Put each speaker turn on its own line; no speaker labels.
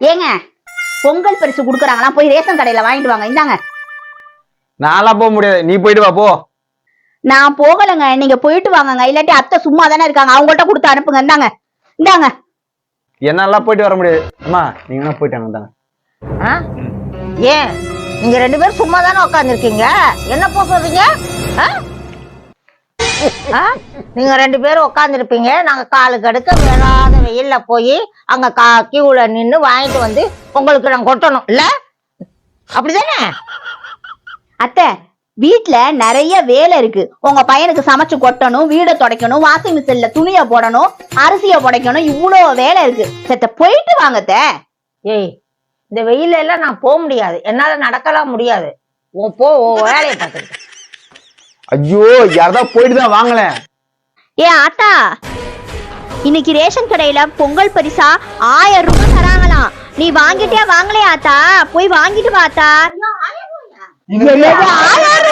ஏங்க பொங்கல் பரிசு குடுக்குறாங்களா போய் ரேஷன் கடையில வாங்கிட்டு வாங்க இந்தாங்க.
நான்லாம் போக முடியாது. நீ போயிட்டு வா போ.
நான் போகலைங்க நீங்க போயிட்டு வாங்கங்க. இல்லாட்டி அத்தை சும்மா தானே இருக்காங்க அவங்கள்ட்ட கொடுத்து அனுப்புங்க இந்தாங்க. இந்தாங்க.
என்னாலாம் போயிட்டு வர முடியாது. அம்மா நீங்க போயிட்டாங்க தாங்க
ஆ? ஏன் நீங்க ரெண்டு பேரும் சும்மா தானே உட்காந்துருக்கீங்க என்ன போ சொல்றீங்க? ஆ? ஆ? நீங்க ரெண்டு பேரும் உட்காந்துருப்பீங்க நாங்க காலு கடுக்க மேலாத வெயில்ல போய் அங்க கா கியூல நின்று வாங்கிட்டு வந்து உங்களுக்கு நாங்க கொட்டணும். இல்ல? அப்படிதானே?
அத்தை வீட்ல நிறைய வேலை இருக்கு. உங்க பையனுக்கு சமைச்சு கொட்டணும் வீடை துடைக்கணும் வாஷிங் மிஷின்ல துணிய போடணும் அரிசிய புடைக்கணும் இவ்வளோ வேலை இருக்கு. செத்த போயிட்டு வாங்கத்த
ஏய் இந்த வெயில எல்லாம் நான் போக முடியாது. என்னால நடக்கலாம் முடியாது. போ வேலையை பார்த்துட்டு
ஐயோ யாரதா போயிட்டு தான் வாங்கலேன்
ஏ ஆத்தா. இன்னைக்கு ரேஷன் கடையில பொங்கல் பரிசா ஆயிரம் ரூபாய் தராங்களாம். நீ வாங்கிட்டே வாங்கலையா ஆத்தா? போய் வாங்கிட்டு வா ஆத்தா. என்னது, ஆயிரம்